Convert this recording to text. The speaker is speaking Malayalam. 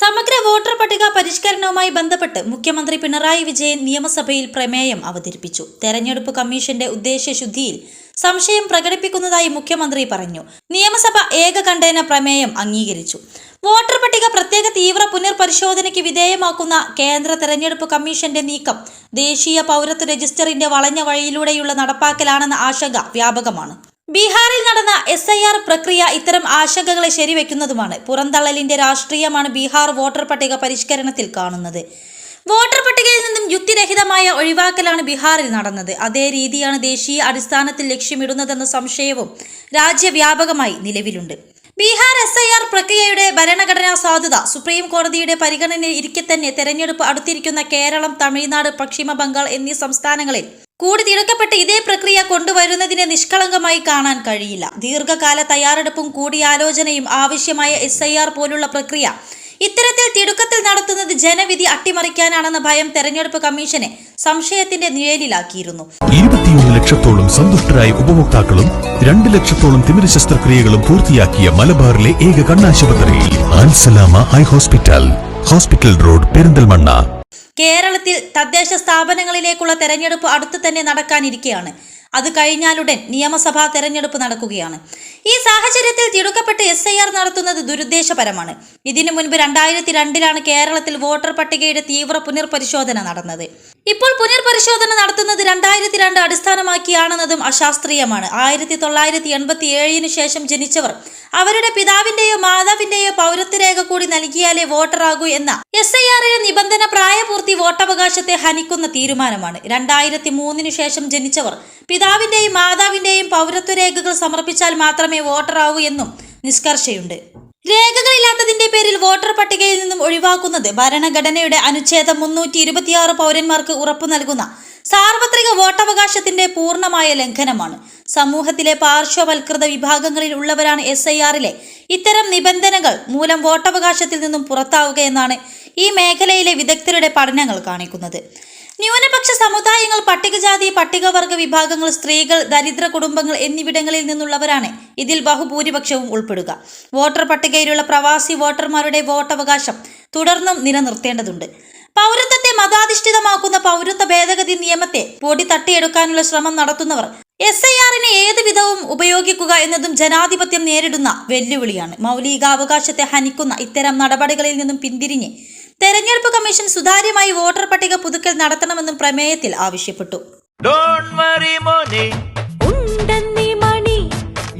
സമഗ്ര വോട്ടർ പട്ടിക പരിഷ്കരണവുമായി ബന്ധപ്പെട്ട് മുഖ്യമന്ത്രി പിണറായി വിജയൻ നിയമസഭയിൽ പ്രമേയം അവതരിപ്പിച്ചു. തെരഞ്ഞെടുപ്പ് കമ്മീഷന്റെ ഉദ്ദേശ്യശുദ്ധിയിൽ സംശയം പ്രകടിപ്പിക്കുന്നതായി മുഖ്യമന്ത്രി പറഞ്ഞു. നിയമസഭ ഏകകണ്ഠേന പ്രമേയം അംഗീകരിച്ചു. വോട്ടർ പട്ടിക പ്രത്യേക തീവ്ര പുനർപരിശോധനയ്ക്ക് വിധേയമാക്കുന്ന കേന്ദ്ര തെരഞ്ഞെടുപ്പ് കമ്മീഷന്റെ നീക്കം ദേശീയ പൗരത്വ രജിസ്റ്ററിന്റെ വളഞ്ഞ വഴിയിലൂടെയുള്ള നടപ്പാക്കലാണെന്ന ആശങ്ക വ്യാപകമാണ്. ബീഹാറിൽ നടന്ന എസ് ഐ ആർ പ്രക്രിയ ഇത്തരം ആശങ്കകളെ ശരിവെക്കുന്നതുമാണ്. പുറന്തള്ളലിന്റെ രാഷ്ട്രീയമാണ് ബീഹാർ വോട്ടർ പട്ടിക പരിഷ്കരണത്തിൽ കാണുന്നത്. വോട്ടർ പട്ടികയിൽ നിന്നും യുക്തിരഹിതമായ ഒഴിവാക്കലാണ് ബീഹാറിൽ നടന്നത്. അതേ രീതിയാണ് ദേശീയ അടിസ്ഥാനത്തിൽ ലക്ഷ്യമിടുന്നതെന്ന സംശയവും രാജ്യവ്യാപകമായി നിലവിലുണ്ട്. ബീഹാർ എസ് ഐ ആർ പ്രക്രിയയുടെ ഭരണഘടനാ സാധുത സുപ്രീം കോടതിയുടെ പരിഗണനയിൽ ഇരിക്കെ തന്നെ തെരഞ്ഞെടുപ്പ് അടുത്തിരിക്കുന്ന കേരളം തമിഴ്നാട് പശ്ചിമ ബംഗാൾ എന്നീ സംസ്ഥാനങ്ങളിൽ കൂടി തിരക്കപ്പെട്ട് ഇതേ പ്രക്രിയ കൊണ്ടുവരുന്നതിനെ നിഷ്കളങ്കമായി കാണാൻ കഴിയില്ല. ദീർഘകാല തയ്യാറെടുപ്പും കൂടിയാലോചനയും ആവശ്യമായ എസ് പോലുള്ള പ്രക്രിയ ഇത്തരത്തിൽ തിടുക്കത്തിൽ നടത്തുന്നത് ജനവിധി അട്ടിമറിക്കാനാണെന്ന ഭയം തെരഞ്ഞെടുപ്പ് കമ്മീഷനെ സംശയത്തിന്റെ നിഴലിലാക്കിയിരുന്നു. ഇരുപത്തിയൊന്ന് ലക്ഷത്തോളം സന്തുഷ്ടരായ ഉപഭോക്താക്കളും രണ്ട് ലക്ഷത്തോളം തിമിര ശസ്ത്രക്രിയകളും പൂർത്തിയാക്കിയ മലബാറിലെ ഏക കണ്ണാശുപത്രി Al Salama eye hospital. Hospital road Perinthalmanna. കേരളത്തിൽ തദ്ദേശ സ്ഥാപനങ്ങളിലേക്കുള്ള തെരഞ്ഞെടുപ്പ് അടുത്തു തന്നെ നടക്കാനിരിക്കുകയാണ് അത് കഴിഞ്ഞാലുടൻ നിയമസഭാ തെരഞ്ഞെടുപ്പ് നടക്കുകയാണ്. ഈ സാഹചര്യത്തിൽ തിടുക്കപ്പെട്ട് എസ് ഐ ആർ നടത്തുന്നത് ദുരുദ്ദേശപരമാണ്. ഇതിനു മുൻപ് രണ്ടായിരത്തി രണ്ടിലാണ് കേരളത്തിൽ വോട്ടർ പട്ടികയുടെ തീവ്ര പുനർപരിശോധന നടന്നത്. ഇപ്പോൾ പുനർപരിശോധന നടത്തുന്നത് രണ്ടായിരത്തി രണ്ട് അടിസ്ഥാനമാക്കിയാണെന്നതും അശാസ്ത്രീയമാണ്. ആയിരത്തി തൊള്ളായിരത്തി എൺപത്തി ഏഴിന് ശേഷം ജനിച്ചവർ അവരുടെ പിതാവിന്റെയോ മാതാവിന്റെയോ പൗരത്വ രേഖ കൂടി നൽകിയാലേ വോട്ടറാകൂ എന്ന എസ് ഐ ആറിലെ നിബന്ധന പ്രായപൂർത്തി വോട്ടവകാശത്തെ ഹനിക്കുന്ന തീരുമാനമാണ്. രണ്ടായിരത്തി മൂന്നിന് ശേഷം ജനിച്ചവർ പിതാവിന്റെയും മാതാവിന്റെയും പൗരത്വ രേഖകൾ സമർപ്പിച്ചാൽ മാത്രമേ വോട്ടറാവൂ എന്നും നിഷ്കർഷയുണ്ട്. രേഖകളില്ലാത്തതിന്റെ പേരിൽ വോട്ടർ പട്ടികയിൽ നിന്നും ഒഴിവാക്കുന്നത്. ഭരണഘടനയുടെ അനുച്ഛേദം മുന്നൂറ്റി ഇരുപത്തിയാറ് പൗരന്മാർക്ക് ഉറപ്പു നൽകുന്ന സാർവത്രിക വോട്ടവകാശത്തിന്റെ പൂർണമായ ലംഘനമാണ്. സമൂഹത്തിലെ പാർശ്വവൽകൃത വിഭാഗങ്ങളിൽ ഉള്ളവരാണ് എസ് ഐ ആറിലെ ഇത്തരം നിബന്ധനകൾ മൂലം വോട്ടവകാശത്തിൽ നിന്നും പുറത്താവുകയെന്നാണ് ഈ മേഖലയിലെ വിദഗ്ധരുടെ പഠനങ്ങൾ കാണിക്കുന്നത്. ന്യൂനപക്ഷ സമുദായങ്ങൾ പട്ടികജാതി പട്ടികവർഗ വിഭാഗങ്ങൾ സ്ത്രീകൾ ദരിദ്ര കുടുംബങ്ങൾ എന്നിവിടങ്ങളിൽ നിന്നുള്ളവരാണ് ഇതിൽ ബഹുഭൂരിപക്ഷവും ഉൾപ്പെടുക. വോട്ടർ പട്ടികയിലുള്ള പ്രവാസി വോട്ടർമാരുടെ വോട്ടവകാശം തുടർന്നും നിലനിർത്തേണ്ടതുണ്ട്. പൗരത്വത്തെ മതാധിഷ്ഠിതമാക്കുന്ന പൗരത്വ ഭേദഗതി നിയമത്തെ പൊടി തട്ടിയെടുക്കാനുള്ള ശ്രമം നടത്തുന്നവർ എസ് ഐ ആറിനെ ഏത് വിധവും ഉപയോഗിക്കുക എന്നതും ജനാധിപത്യം നേരിടുന്ന വെല്ലുവിളിയാണ്. മൗലികാവകാശത്തെ ഹനിക്കുന്ന ഇത്തരം നടപടികളിൽ നിന്നും പിന്തിരിഞ്ഞ് തെരഞ്ഞെടുപ്പ് കമ്മീഷൻ സുതാര്യമായി വോട്ടർ പട്ടിക പുതുക്കൽ നടത്തണമെന്നും പ്രമേയത്തിൽ ആവശ്യപ്പെട്ടു.